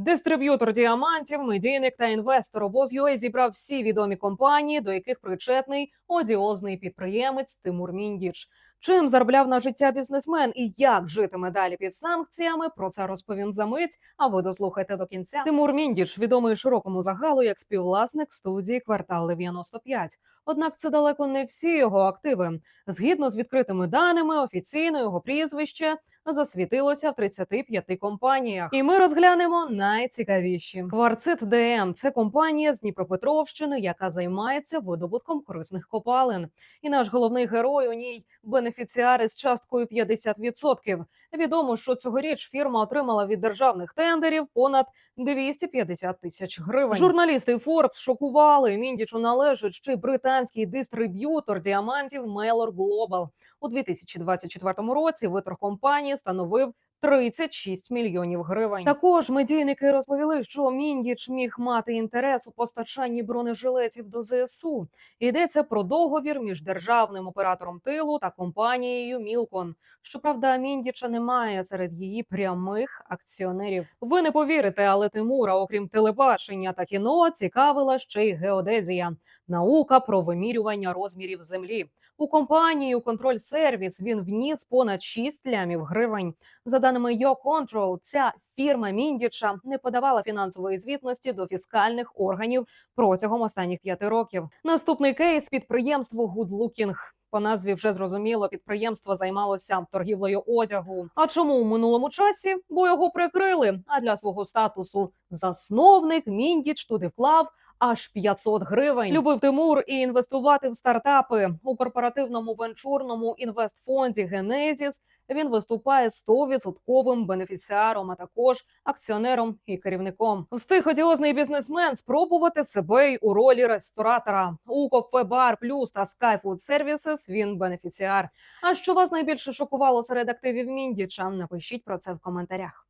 Дистриб'ютор діамантів, медійник та інвестор обоз.UA зібрав всі відомі компанії, до яких причетний одіозний підприємець Тимур Міндіч. Чим заробляв на життя бізнесмен і як житиме далі під санкціями? Про це розповім за мить. А ви дослухайте до кінця. Тимур Міндіч відомий широкому загалу як співвласник студії Квартал 95. Однак це далеко не всі його активи. Згідно з відкритими даними, офіційно його прізвище засвітилося в 35 компаніях. І ми розглянемо найцікавіші. Кварцит ДМ це компанія з Дніпропетровщини, яка займається видобутком корисних копалин. І наш головний герой у ній бенефіціари з часткою 50%. Відомо, що цьогоріч фірма отримала від державних тендерів понад 250 тисяч гривень. Журналісти Forbes шокували. Міндічу належить ще британський дистриб'ютор діамантів Mellor Global. У 2024 році Витрах компанії становив 36 мільйонів гривень. Також медійники розповіли, що Міндіч міг мати інтерес у постачанні бронежилетів до ЗСУ. Йдеться про договір між державним оператором тилу та компанією Мілкон. Щоправда, Міндіча немає серед її прямих акціонерів. Ви не повірите, але Тимура, окрім телебачення та кіно, цікавила ще й геодезія, наука про вимірювання розмірів землі. У компанію Контроль Сервіс він вніс понад 6 лямів гривень. За даними YoControl, ця фірма Міндіча не подавала фінансової звітності до фіскальних органів протягом останніх п'яти років. Наступний кейс підприємство Goodlooking. По назві вже зрозуміло, підприємство займалося торгівлею одягу. А чому у минулому часі? Бо його прикрили. А для свого статусу засновник Міндіч туди вклав аж 500 гривень. Любив Тимур і інвестувати в стартапи у корпоративному венчурному інвестфонді Генезіс. Він виступає 100% бенефіціаром, а також акціонером і керівником. Встиг одіозний бізнесмен спробувати себе й у ролі ресторатора у Кофе Бар Плюс та Sky Services Він бенефіціар. А що вас найбільше шокувало серед активів Міндіча? Напишіть про це в коментарях.